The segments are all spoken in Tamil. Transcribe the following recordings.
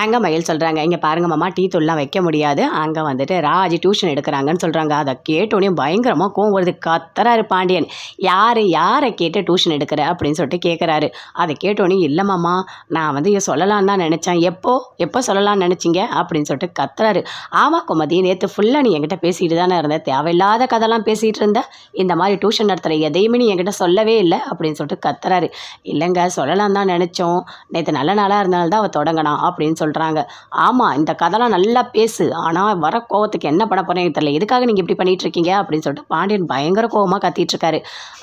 தங்கமயில் சொல்கிறாங்க இங்கே பாருங்க மாமா டீ தூள்லாம் வைக்க முடியாது. அங்கே வந்துட்டு ராஜி டியூஷன் எடுக்கிறாங்கன்னு சொல்கிறாங்க அதை கேட்டோடனே பயங்கரமாக கோவம் வருது. கத்துறாரு பாண்டியன். யார் யாரை கேட்டு டியூஷன் எடுக்கிற அப்படின்னு சொல்லிட்டு கேட்குறாரு அதை கேட்டோடனே இல்லை மாமா நான் வந்து சொல்லலான்னு தான் நினச்சேன். எப்போ எப்போ சொல்லலாம்னு நினச்சிங்க? அப்படின்னு சொல்லிட்டு கத்துறாரு. ஆமாம் குமதி நேற்று ஃபுல்லாக நீ என்கிட்ட பேசிட்டு தானே இருந்த. தேவையில்லாத கதைலாம் பேசிகிட்டு இருந்த. இந்த மாதிரி டியூஷன் நடத்துகிற எதையுமே நீ என்கிட்ட சொல்லவே இல்லை. அப்படின்னு சொல்லிட்டு கத்துறாரு. இல்லைங்க சொல்லலாம் தான் நினச்சோம். நேற்று நல்ல நாளாக இருந்தால்தான் அவள் தொடங்கினான் அப்படின்னு சொல்கிறாங்க ஆமாம் இந்த கதைலாம் நல்லா பேசு. ஆனால் வர கோவத்துக்கு என்ன பண்ண போறேன்னு தெரியல. எதுக்காக நீங்கள் இப்படி பண்ணிகிட்ருக்கீங்க அப்படின்னு சொல்லிட்டு பாண்டியன் பயங்கர கோவமாக கத்திட்டு இருக்காரு.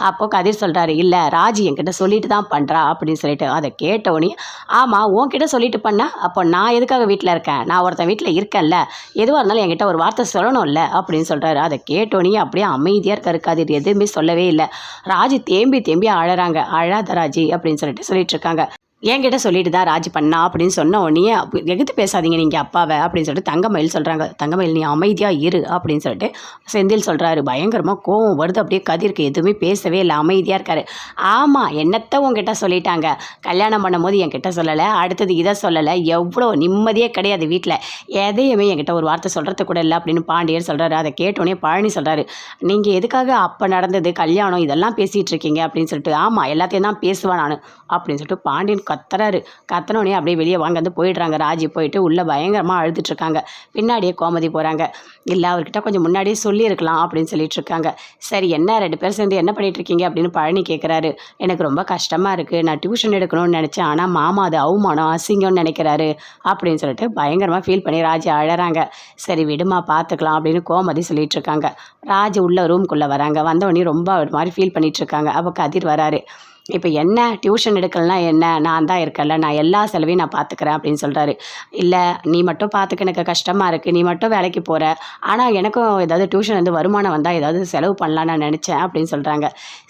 அப்போ கதிர் சொல்கிறாரு இல்லை ராஜி என்கிட்ட சொல்லிட்டு தான் பண்ணுறா அப்படின்னு சொல்லிட்டு அதை கேட்டோடனே ஆமாம் உன்கிட்ட சொல்லிட்டு பண்ணா. அப்போ நான் எதுக்காக வீட்டில் இருக்கேன்? நான் ஒருத்தன் வீட்டில் இருக்கேன்ல. எதுவாக இருந்தாலும் என்கிட்ட ஒரு வார்த்தை சொல்லணும்ல. அப்படின்னு சொல்கிறாரு அதை கேட்டோடனே அப்படியே அமைதியாக இருக்காரு கதிர். எதுவுமே சொல்லவே இல்லை. ராஜி தேம்பி தேம்பி அழறாங்க. அழாத ராஜி. அப்படின்னு சொல்லிட்டு சொல்லிட்டு இருக்காங்க. என்கிட்ட சொல்லிட்டு தான் ராஜி பண்ணா அப்படின்னு சொன்ன உடனே எகுத்து பேசாதீங்க நீங்கள் அப்பாவை அப்படின்னு சொல்லிட்டு தங்கமயில் சொல்கிறாங்க தங்கமயில் நீ அமைதியாக இரு அப்படின்னு சொல்லிட்டு செந்தில் சொல்கிறாரு பயங்கரமாக கோவம் வருது. அப்படியே கதிருக்கு எதுவுமே பேசவே இல்லை. அமைதியாக இருக்காரு. ஆமாம் என்னத்தை உங்ககிட்ட சொல்லிட்டாங்க. கல்யாணம் பண்ணும்போது என்கிட்ட சொல்லலை. அடுத்தது இதை சொல்லலை. எவ்வளோ நிம்மதியே கிடையாது வீட்டில் எதையுமே என்கிட்ட ஒரு வார்த்தை சொல்கிறது கூட இல்லை அப்படின்னு பாண்டியர் சொல்கிறாரு அதை கேட்டோடனே பழனி சொல்கிறாரு நீங்கள் எதுக்காக அப்போ நடந்தது? கல்யாணம் இதெல்லாம் பேசிகிட்டு இருக்கீங்க அப்படின்னு சொல்லிட்டு ஆமாம் எல்லாத்தையும் தான் பேசுவேன் நான் அப்படின்னு சொல்லிட்டு பாண்டியன் கத்துறாரு. கத்தனோடனே அப்படியே வெளியே வாங்க வந்து போயிடுறாங்க. ராஜி போயிட்டு உள்ளே பயங்கரமாக அழுதுட்ருக்காங்க. பின்னாடியே கோமதி போகிறாங்க இல்லை அவர்கிட்ட கொஞ்சம் முன்னாடியே சொல்லியிருக்கலாம் அப்படின்னு சொல்லிட்டு இருக்காங்க சரி என்ன ரெண்டு பேரும் சேர்ந்து என்ன பண்ணிட்டு இருக்கீங்க அப்படின்னு பழனி கேட்குறாரு எனக்கு ரொம்ப கஷ்டமாக இருக்குது நான் டியூஷன் எடுக்கணும்னு நினச்சேன். ஆனால் மாமா அது அவமானம் அசிங்கம்னு நினைக்கிறாரு அப்படின்னு சொல்லிட்டு பயங்கரமாக ஃபீல் பண்ணி ராஜி அழகிறாங்க சரி விடுமா பார்த்துக்கலாம் அப்படின்னு கோமதி சொல்லிட்டு இருக்காங்க ராஜி உள்ள ரூம்குள்ளே வராங்க. வந்தவொடனே ரொம்ப ஒரு மாதிரி ஃபீல் பண்ணிட்டு இருக்காங்க அப்போ கதிர் வராரு. இப்போ என்ன? டியூஷன் எடுக்கலாம் என்ன? நான் தான் இருக்கேன்ல நான் எல்லா செலவையும் நான் பார்த்துக்கிறேன் அப்படின்னு சொல்கிறாரு இல்லை நீ மட்டும் பார்த்துக்க எனக்கு கஷ்டமாக இருக்குது நீ மட்டும் வேலைக்கு போகிற ஆனால் எனக்கும் ஏதாவது டியூஷன் வந்து வருமானம் வந்தால் ஏதாவது செலவு பண்ணலான்னு நான் நினச்சேன் அப்படின்னு சொல்கிறாங்க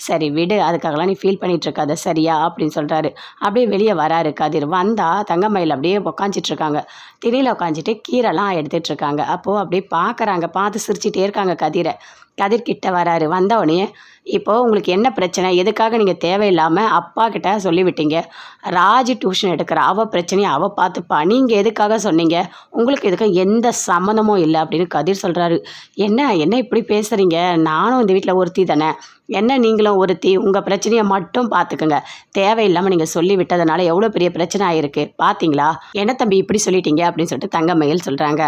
சரி விடு. அதுக்காகலாம் நீ ஃபீல் பண்ணிகிட்ருக்காத சரியா? அப்படின்னு சொல்கிறாரு அப்படியே வெளியே வராரு கதிர். வந்தால் தங்கமயில் அப்படியே உக்காஞ்சிட்ருக்காங்க இருக்காங்க திரியில் உட்காந்துட்டு கீரைலாம் எடுத்துகிட்ருக்காங்க அப்போது அப்படியே பார்க்குறாங்க பார்த்து சிரிச்சிட்டே இருக்காங்க கதிரை. கதிர் கிட்ட வராரு. வந்த உடனே இப்போது உங்களுக்கு என்ன பிரச்சனை? எதுக்காக நீங்கள் தேவையில்லாமல் அப்பா கிட்ட சொல்லிவிட்டீங்க? ராஜி டியூஷன் எடுக்கிற அவள் பிரச்சனையை அவள் பார்த்துப்பா. நீங்கள் எதுக்காக சொன்னீங்க? உங்களுக்கு எதுக்கு எந்த சம்மந்தமும் இல்லை அப்படின்னு கதிர் சொல்கிறாரு என்ன? என்ன இப்படி பேசுகிறீங்க நானும் இந்த வீட்டில் ஒருத்தி தானே. என்ன நீங்களும் ஒருத்தி? உங்கள் பிரச்சனையை மட்டும் பார்த்துக்குங்க. தேவையில்லாமல் நீங்கள் சொல்லி விட்டதுனால எவ்வளோ பெரிய பிரச்சனை ஆயிருக்கு. பார்த்தீங்களா என்ன தம்பி இப்படி சொல்லிட்டீங்க? அப்படின்னு சொல்லிட்டு தங்கமயில் சொல்கிறாங்க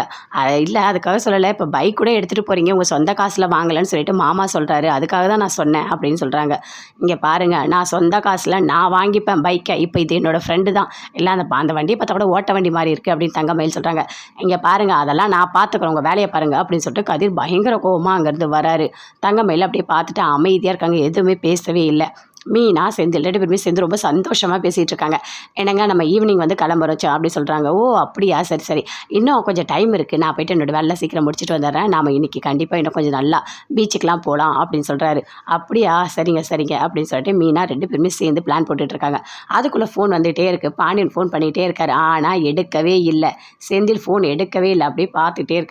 இல்லை அதுக்காக சொல்லலை. இப்போ பைக் கூட எடுத்துகிட்டு போகிறீங்க உங்கள் சொந்த காசில் வாங்கலை. வாங்கலைன்னு சொல்லிட்டு மாமா சொல்கிறாரு அதுக்காக தான் நான் சொன்னேன் அப்படின்னு சொல்கிறாங்க இங்கே பாருங்கள் நான் சொந்த காசில் நான் வாங்கிப்பேன் பைக்கை. இப்போ இது என்னோடய ஃப்ரெண்டு தான். இல்லை அந்த அந்த வண்டியை பார்த்தா கூட ஓட்ட வண்டி மாதிரி இருக்குது அப்படின்னு தங்கமயில் சொல்கிறாங்க இங்கே பாருங்கள் அதெல்லாம் நான் பார்த்துக்குறேன். உங்கள் வேலையை பாருங்கள் அப்படின்னு சொல்லிட்டு கதிர் பயங்கர கோவமாக அங்கேருந்து வராரு. தங்கமயில் அப்படியே பார்த்துட்டு அமைதியாக இருக்காங்க. எதுவுமே பேசவே இல்லை. மீனா செந்தில் ரெண்டு பேருமே சேர்ந்து ரொம்ப சந்தோஷமாக பேசிகிட்டு இருக்காங்க என்னங்க நம்ம ஈவினிங் வந்து கிளம்புறோச்சு அப்படி சொல்கிறாங்க ஓ அப்படியா? சரி சரி. இன்னும் கொஞ்சம் டைம் இருக்குது நான் போயிட்டு என்னோட வேலை சீக்கிரம் முடிச்சுட்டு வந்துடுறேன். நாம் இன்றைக்கி கண்டிப்பாக இன்னும் கொஞ்சம் நல்லா பீச்சுக்கெலாம் போகலாம் அப்படின்னு சொல்கிறாரு அப்படியா? சரிங்க சரிங்க அப்படின்னு சொல்லிட்டு மீனா ரெண்டு பேருமே சேர்ந்து பிளான் போட்டுட்ருக்காங்க அதுக்குள்ளே ஃபோன் வந்துகிட்டே இருக்குது பாண்டியன் ஃபோன் பண்ணிகிட்டே இருக்காரு. ஆனால் எடுக்கவே இல்லை. செந்தில் ஃபோன் எடுக்கவே இல்லை. அப்படியே பார்த்துட்டே இருக்காரு.